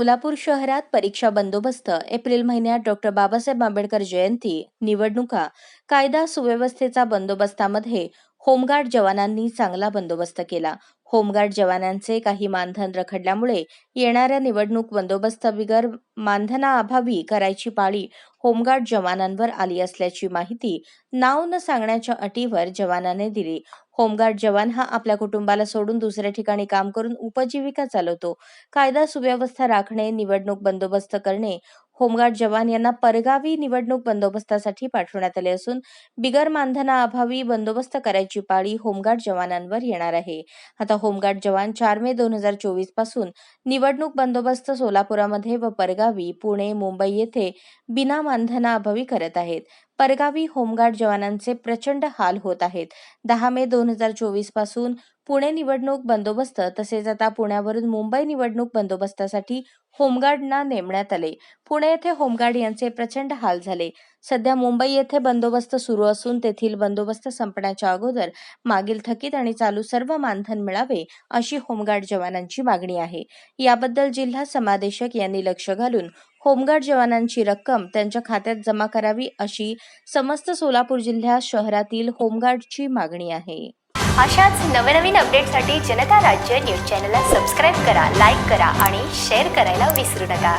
सोलापूर शहरात परीक्षा बंदोबस्त एप्रिल महिन्यात डॉक्टर बाबासाहेब आंबेडकर जयंती निवडणुका कायदा सुव्यवस्थेचा बंदोबस्तामध्ये होमगार्ड जवानांनी चांगला बंदोबस्त केला. होमगार्ड जवानांचे काही मानधन रखडल्यामुळे येणाऱ्या निवडणूक बंदोबस्त बिगर मानधनाअभावी करायची पाळी होमगार्ड जवानांवर आली असल्याची माहिती नाव न सांगण्याच्या अटीवर जवानाने दिली. होमगार्ड जवान हा आपल्या कुटुंबाला सोडून दुसऱ्या ठिकाणी काम करून उपजीविका चालवतो. कायदा सुव्यवस्था राखणे निवडणूक बंदोबस्त करणे होमगार्ड जवान यांना परगावी निवडणूक बंदोबस्तासाठी पाठवण्यात आले असून बिगर मानधनाअभावी बंदोबस्त करायची पाळी होमगार्ड जवानांवर येणार आहे. आता होमगार्ड जवान चार मे दोन हजार चोवीसपासून निवडणूक बंदोबस्त सोलापुरामध्ये व परगावी पुणे मुंबई येथे बिना मानधनाअभावी करत आहेत. परगावी होमगार्ड जवानांचे प्रचंड हाल होत आहेत. दहा मे दोन हजार चोवीसपासून पुणे निवडणूक बंदोबस्त तसेच आता पुण्यावरून मुंबई निवडणूक बंदोबस्तासाठी होमगार्डना नेमण्यात आले. पुणे येथे होमगार्ड यांचे प्रचंड हाल झाले. सध्या मुंबई येथे बंदोबस्त सुरू असून तेथील बंदोबस्त संपण्याच्या अगोदर मागील थकीत आणि चालू सर्व मानधन मिळावे अशी होमगार्ड जवानांची मागणी आहे. याबद्दल जिल्हा समादेशक यांनी लक्ष घालून होमगार्ड जवानांची रक्कम त्यांच्या खात्यात जमा करावी अशी समस्त सोलापूर जिल्ह्यात शहरातील होमगार्डची मागणी आहे. अशाच नवनवीन अपडेटसाठी जनता राज्य न्यूज चॅनलला सबस्क्राईब करा लाईक करा आणि शेअर करायला विसरू नका.